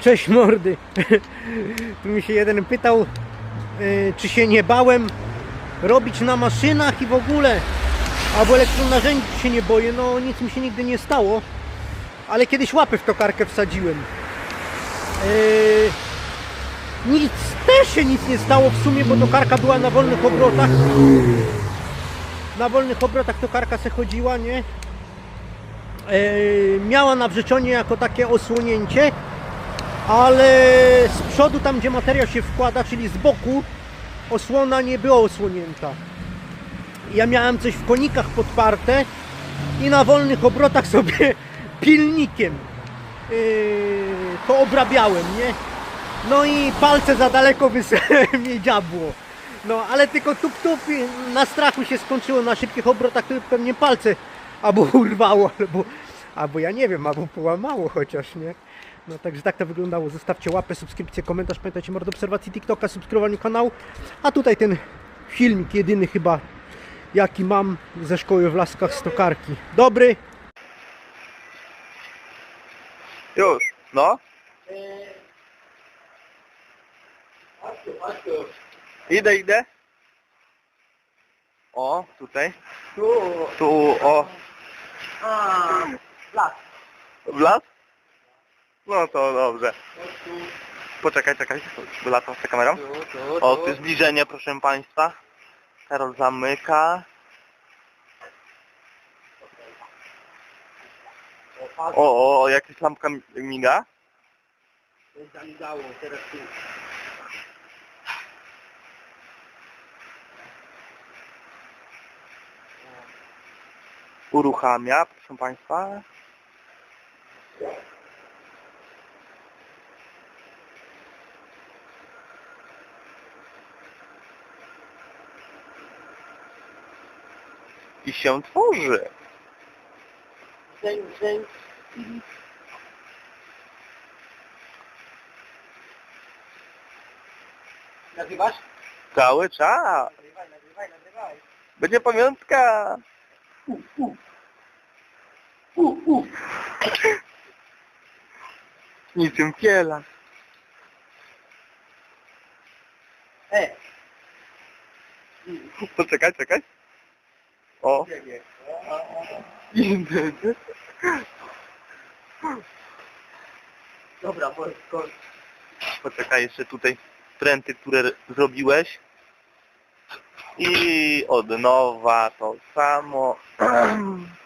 Cześć mordy. Tu mi się jeden pytał, y, czy się nie bałem robić na maszynach i w ogóle. Albo elektronarzędzi się nie boję. No nic mi się nigdy nie stało. Ale kiedyś łapy w tokarkę wsadziłem. Y, nic, też się nic nie stało w sumie, bo tokarka była na wolnych obrotach. Na wolnych obrotach tokarka se chodziła, nie? E, miała na wrzeczonie jako takie osłonięcie, ale z przodu tam gdzie materiał się wkłada, czyli z boku osłona nie była osłonięta. Ja miałem coś w konikach podparte i na wolnych obrotach sobie pilnikiem e, to obrabiałem, nie? No i palce za daleko mnie dziabło. No ale tylko tup tup na strachu się skończyło na szybkich obrotach, to pewnie palce albo urwało, albo, albo ja nie wiem, albo połamało chociaż, nie? No także tak to wyglądało. Zostawcie łapę, subskrypcję, komentarz, pamiętajcie mord obserwacji TikToka, subskrybowaniu kanału. A tutaj ten filmik jedyny chyba jaki mam ze szkoły w Laskach Stokarki. Dobry. Już, no. Idę, idę. O, tutaj. Tu, Tu, o. las. W las? No to dobrze. Poczekaj, czekaj. Wylatam z tą kamerą. O, tu zbliżenie, proszę Państwa. Karol zamyka. O, o, jakaś lampka mi- miga. Zamigało, teraz tu. Uruchamia, proszę Państwa. I się tworzy. Zęk, zęk. Nagrywasz? Cały czas. Nagrywaj, nagrywaj, nagrywaj. Będzie pamiątka. Niczym kiela. E, Poczekaj, czekaj. O. Dobra, to... Poczekaj jeszcze tutaj pręty, które zrobiłeś. I od nowa to samo.